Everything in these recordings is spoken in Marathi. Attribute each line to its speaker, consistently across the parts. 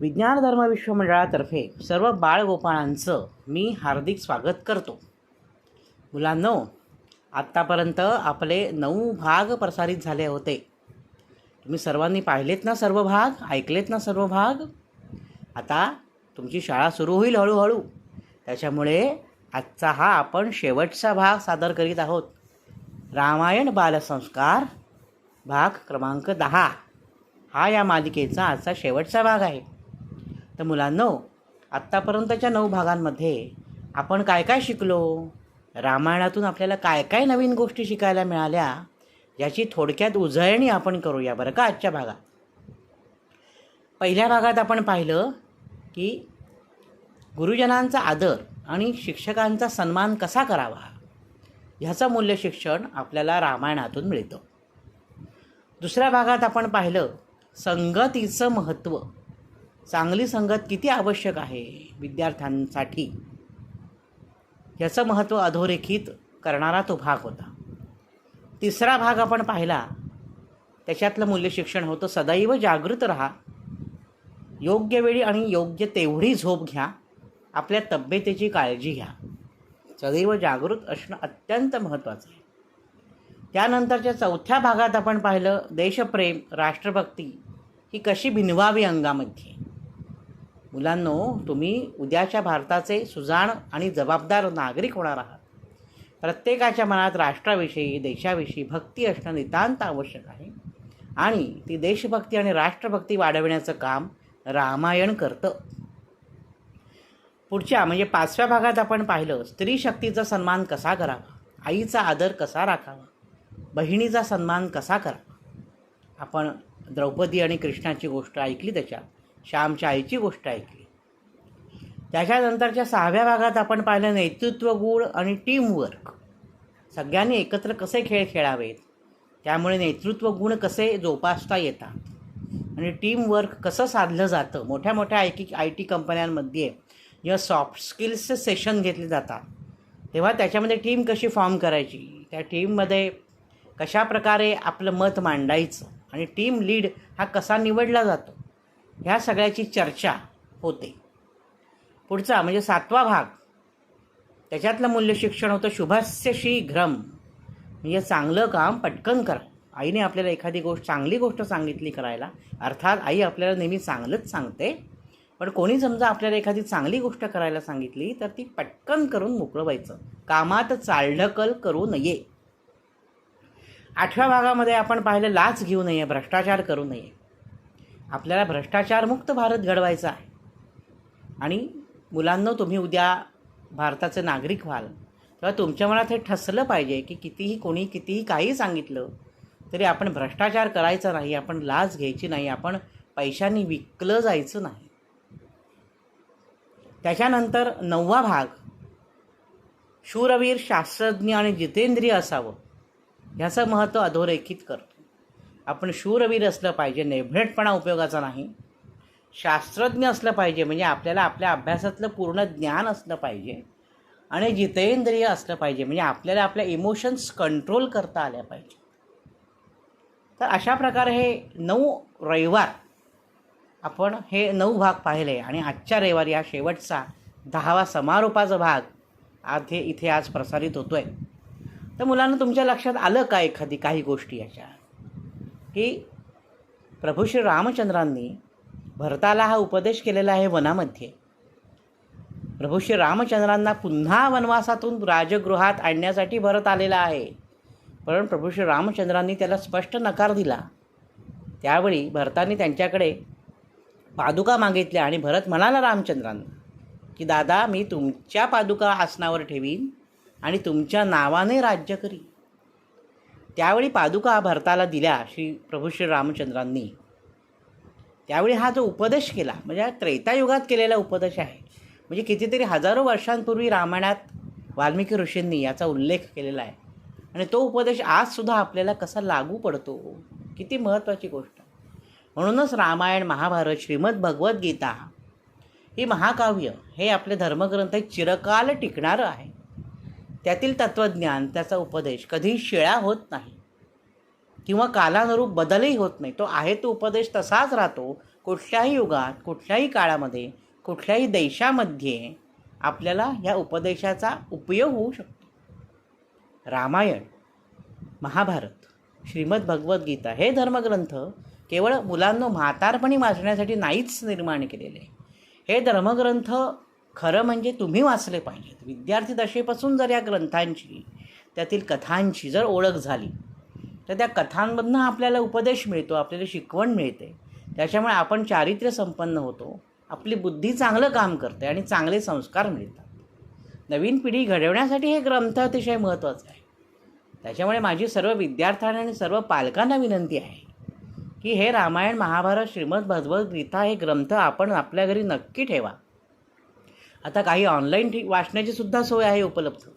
Speaker 1: विज्ञान धर्म विश्व मंडळातर्फे सर्व बाळगोपाळांचं मी हार्दिक स्वागत करतो. मुलांनो आत्तापर्यंत आपले नऊ भाग प्रसारित झाले होते. तुम्ही सर्वांनी पाहिलेत ना सर्व भाग? ऐकलेत ना सर्व भाग? आता तुमची शाळा सुरू होईल हळूहळू. त्याच्यामुळे आजचा हा आपण शेवटचा भाग सादर करीत आहोत. रामायण बालसंस्कार भाग क्रमांक दहा. हा या मालिकेचा आजचा शेवटचा भाग आहे. तर मुलांनो आत्तापर्यंतच्या नऊ भागांमध्ये आपण काय काय शिकलो? रामायणातून आपल्याला काय काय नवीन गोष्टी शिकायला मिळाल्या? याची थोडक्यात उजळणी आपण करूया बरं का आजच्या भागात. पहिल्या भागात आपण पाहिलं की गुरुजनांचा आदर आणि शिक्षकांचा सन्मान कसा करावा? ह्याचं मूल्य शिक्षण आपल्याला रामायणातून मिळतं. दुसऱ्या भागात आपण पाहिलं संगतीचं महत्त्व. चांगली संगत किती आवश्यक आहे विद्यार्थ्यांसाठी? याचं महत्त्व अधोरेखित करणारा तो भाग होता. तिसरा भाग आपण पाहिला त्याच्यातलं मूल्य शिक्षण होतं सदैव जागृत राहा. योग्य वेळी आणि योग्य तेवढी झोप घ्या. आपल्या तब्येतीची काळजी घ्या. सदैव जागृत असणं अत्यंत महत्त्वाचं आहे. त्यानंतरच्या चौथ्या भागात आपण पाहिलं देशप्रेम राष्ट्रभक्ती ही कशी भिनवावी अंगामध्ये. मुलांनो तुम्ही उद्याच्या भारताचे सुजाण आणि जबाबदार नागरिक होणार आहात. प्रत्येकाच्या मनात राष्ट्राविषयी देशाविषयी भक्ती असणं नितांत आवश्यक आहे. आणि ती देशभक्ती आणि राष्ट्रभक्ती वाढविण्याचं काम रामायण करतं. पुढच्या म्हणजे पाचव्या भागात आपण पाहिलं स्त्री शक्तीचा सन्मान कसा करावा? आईचा आदर कसा राखावा? बहिणीचा सन्मान कसा करावा? आपण द्रौपदी आणि कृष्णाची गोष्ट ऐकली त्याच्यात. श्यामच्या आईची गोष्ट ऐकली. त्याच्यानंतरच्या सहाव्या भागात आपण पाहिलं नेतृत्व गुण आणि टीमवर्क सगळ्यांनी एकत्र कसे खेळ खेळावेत? त्यामुळे नेतृत्व गुण कसे जोपासता येतात? आणि टीमवर्क कसं साधलं जातं? मोठ्या मोठ्या आय टी आय टी कंपन्यांमध्ये जेव्हा सॉफ्ट स्किल्सचे सेशन घेतले जातात. तेव्हा त्याच्यामध्ये टीम कशी फॉर्म करायची? त्या टीममध्ये कशा प्रकारे आपलं मत मांडायचं? आणि टीम लीड हा कसा निवडला जातो? ह्या सगळ्याची चर्चा होते. पुढचा म्हणजे सातवा भाग. त्याच्यातलं मूल्य शिक्षण होतं शुभस्य शीघ्रम म्हणजे चांगलं काम पटकन करा. आईने आपल्याला एखादी गोष्ट चांगली गोष्ट सांगितली करायला. अर्थात आई आपल्याला नेहमी चांगलंच सांगते. पण कोणी समजा आपल्याला एखादी चांगली गोष्ट करायला सांगितली तर ती पटकन करून मोकळं व्हायचं कामात चालढकल करू नये. आठव्या भागामध्ये आपण पाहिलं लाच घेऊ नये भ्रष्टाचार करू नये. आपल्याला भ्रष्टाचारमुक्त भारत घडवायचा आहे. आणि मुलांना तुम्ही उद्या भारताचे नागरिक व्हाल तेव्हा तुमच्या मनात हे ठसलं पाहिजे की कितीही कोणी कितीही काही सांगितलं तरी आपण भ्रष्टाचार करायचा नाही आपण लाच घ्यायची नाही आपण पैशांनी विकलं जायचं नाही. त्याच्यानंतर नववा भाग शूरवीर शास्त्रज्ञ आणि जितेंद्रिय असावं ह्याचं महत्त्व अधोरेखित करतो. आपण शूरवीर असलं पाहिजे नेभेटपणा उपयोगाचा नाही. शास्त्रज्ञ असलं पाहिजे म्हणजे आपल्याला आपल्या अभ्यासातलं पूर्ण ज्ञान असलं पाहिजे आणि जितेंद्रिय असलं पाहिजे म्हणजे आपल्याला आपल्या इमोशन्स कंट्रोल करता आल्या पाहिजे. तर अशा प्रकारे हे नऊ रविवार आपण हे नऊ भाग पाहिले आणि आजच्या रविवारी हा शेवटचा दहावा समारोपाचा भाग आज हे इथे आज प्रसारित होतो आहे तर मुलांना तुमच्या लक्षात आलं का एखादी काही गोष्टी याच्या? की प्रभू श्री रामचंद्रांनी भरताला हा उपदेश केलेला आहे वनामध्ये. प्रभू श्री रामचंद्रांना पुन्हा वनवासातून राजगृहात आणण्यासाठी भरत आलेला आहे. पण प्रभू श्री रामचंद्रांनी त्याला स्पष्ट नकार दिला. त्यावेळी भरताने त्यांच्याकडे पादुका मागितल्या आणि भरत म्हणाला रामचंद्रांना की दादा मी तुमच्या पादुका आसनावर ठेवीन आणि तुमच्या नावाने राज्य करीन. त्यावेळी पादुका भरताला दिल्या श्री प्रभू श्री रामचंद्रांनी. त्यावेळी हा जो उपदेश केला म्हणजे हा त्रेतायुगात केलेला उपदेश आहे म्हणजे कितीतरी हजारो वर्षांपूर्वी रामायणात वाल्मिकी ऋषींनी याचा उल्लेख केलेला आहे. आणि तो उपदेश आजसुद्धा आपल्याला कसा लागू पडतो किती महत्त्वाची गोष्ट. म्हणूनच रामायण महाभारत श्रीमद भगवद्गीता ही महाकाव्य हे आपले धर्मग्रंथ चिरकाल टिकणारं आहे. त्यातील तत्त्वज्ञान त्याचा उपदेश कधीही शिळा होत नाही. किंवा कालानुरूप बदलही होत नाही. तो आहे तो उपदेश तसाच राहतो. कुठल्याही युगात कुठल्याही काळामध्ये कुठल्याही देशामध्ये आपल्याला ह्या उपदेशाचा उपयोग होऊ शकतो. रामायण महाभारत श्रीमद भगवद्गीता हे धर्मग्रंथ केवळ मुलांना म्हातारपणी वाचण्यासाठी नाहीच निर्माण केलेले. हे धर्मग्रंथ खरं म्हणजे तुम्ही वाचले पाहिजेत. विद्यार्थी दशेपासून जर या ग्रंथांची त्यातील कथांची जर ओळख झाली तर त्या कथांमधनं आपल्याला उपदेश मिळतो आपल्याला शिकवण मिळते. त्याच्यामुळे आपण चारित्र्य संपन्न होतो आपली बुद्धी चांगलं काम करते आणि चांगले संस्कार मिळतात. नवीन पिढी घडवण्यासाठी हे ग्रंथ अतिशय महत्त्वाचं आहे. त्याच्यामुळे माझी सर्व विद्यार्थ्यांना आणि सर्व पालकांना विनंती आहे की हे रामायण महाभारत श्रीमद भगवद्गीता हे ग्रंथ आपण आपल्या घरी नक्की ठेवा. आता काही ऑनलाईन ठीक वाचण्याची सुद्धा सोय आहे उपलब्ध.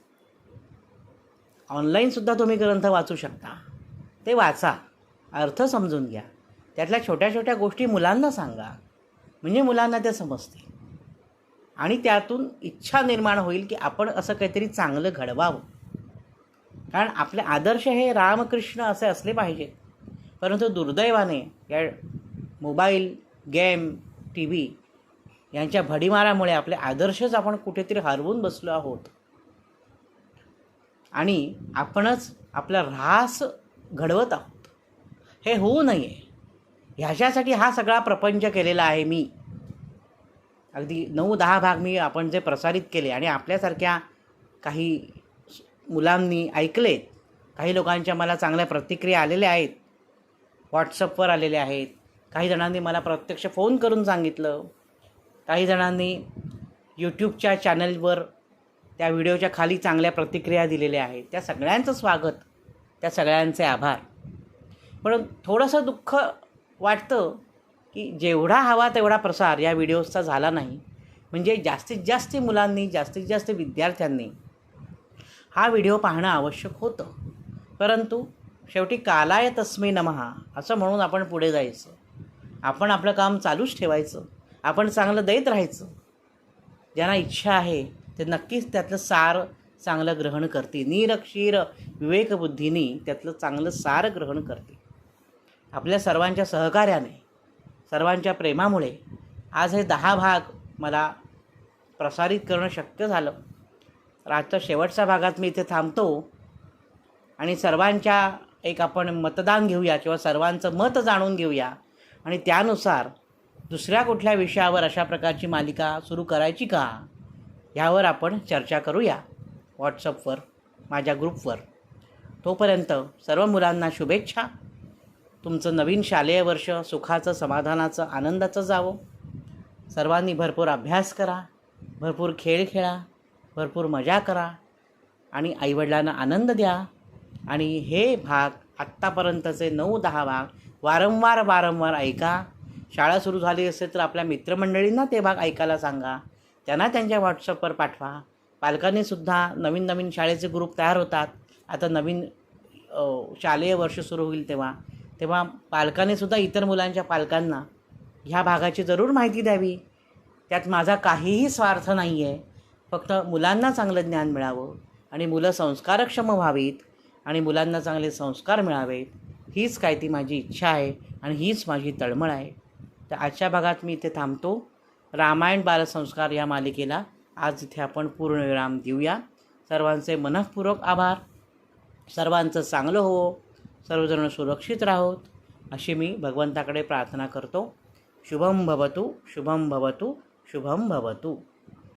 Speaker 1: ऑनलाईनसुद्धा तुम्ही ग्रंथ वाचू शकता. ते वाचा. अर्थ समजून घ्या. त्यातल्या छोट्या छोट्या गोष्टी मुलांना सांगा. म्हणजे मुलांना ते समजते आणि त्यातून इच्छा निर्माण होईल की आपण असं काहीतरी चांगलं घडवावं. कारण आपले आदर्श हे रामकृष्ण असे असले पाहिजेत परंतु दुर्दैवाने या मोबाईल गेम टी व्ही यांच्या भडीमारामुळे आपले आदर्शच आपण कुठेतरी हरवून बसलो आहोत. आणि आपणच आपला ऱ्हास घडवत आहोत. हे होऊ नये. ह्याच्यासाठी हा सगळा प्रपंच केलेला आहे मी. अगदी नऊ दहा भाग मी आपण जे प्रसारित केले आणि आपल्यासारख्या काही मुलांनी ऐकलेत काही लोकांच्या मला चांगल्या प्रतिक्रिया आलेल्या आहेत व्हॉट्सअपवर आलेल्या आहेत काही जणांनी मला प्रत्यक्ष फोन करून सांगितलं काही जणांनी यूट्यूबच्या चॅनलवर त्या व्हिडिओच्या खाली चांगल्या प्रतिक्रिया दिलेल्या आहेत. त्या सगळ्यांचं स्वागत त्या सगळ्यांचे आभार. पण थोडंसं दुःख वाटतं की जेवढा हवा तेवढा प्रसार या व्हिडिओजचा झाला नाही. म्हणजे जास्तीत जास्त मुलांनी जास्तीत जास्त विद्यार्थ्यांनी हा व्हिडिओ पाहणं आवश्यक होतं. परंतु शेवटी कालाय तस्मै नमहा असं म्हणून आपण पुढे जायचं. आपण आपलं काम चालूच ठेवायचं. आपण चांगलं देत राहायचं. ज्यांना इच्छा आहे ते नक्कीच त्यातलं सार चांगलं ग्रहण करते निरक्षीर विवेकबुद्धीनी त्यातलं चांगलं सार ग्रहण करते आपल्या सर्वांच्या सहकार्याने सर्वांच्या प्रेमामुळे आज हे दहा भाग मला प्रसारित करणं शक्य झालं. तर आजच्या शेवटच्या भागात मी इथे थांबतो आणि सर्वांच्या एक आपण मतदान घेऊया किंवा सर्वांचं मत जाणून घेऊया. आणि त्यानुसार दुसऱ्या कुठल्या विषयावर अशा प्रकारची मालिका सुरू करायची का? ह्यावर आपण चर्चा करूया. व्हॉट्सअपवर माझ्या ग्रुपवर. तोपर्यंत सर्व मुलांना शुभेच्छा. तुमचं नवीन शालेय वर्ष सुखाचं समाधानाचं आनंदाचं जावं. सर्वांनी भरपूर अभ्यास करा. भरपूर खेळ खेळा. भरपूर मजा करा. आणि आईवडिलांना आनंद द्या. आणि हे भाग आत्तापर्यंतचे नऊ दहा भाग वारंवार वारंवार ऐका. शाळा सुरू झाली असेल तर आपल्या मित्रमंडळींना ते भाग ऐकायला सांगा. त्यांना त्यांच्या व्हॉट्सअपवर पाठवा. पालकांनीसुद्धा नवीन नवीन शाळेचे ग्रुप तयार होतात. आता नवीन शालेय वर्ष सुरू होईल तेव्हा. तेव्हा पालकांनीसुद्धा इतर मुलांच्या पालकांना ह्या भागाची जरूर माहिती द्यावी. त्यात माझा काहीही स्वार्थ नाही आहे फक्त मुलांना चांगलं ज्ञान मिळावं आणि मुलं संस्कारक्षम व्हावीत आणि मुलांना चांगले संस्कार मिळावेत. हीच काय ती माझी इच्छा आहे आणि हीच माझी तळमळ आहे. तर आजच्या भागात मी इथे थांबतो. रामायण बालसंस्कार या मालिकेला आज इथे आपण पूर्णविराम देऊया. सर्वांचे मनःपूर्वक आभार. सर्वांचं चांगलं हो. सर्वजण सुरक्षित राहोत. अशी मी भगवंताकडे प्रार्थना करतो. शुभम भवतु शुभम भवतु शुभम भवतु.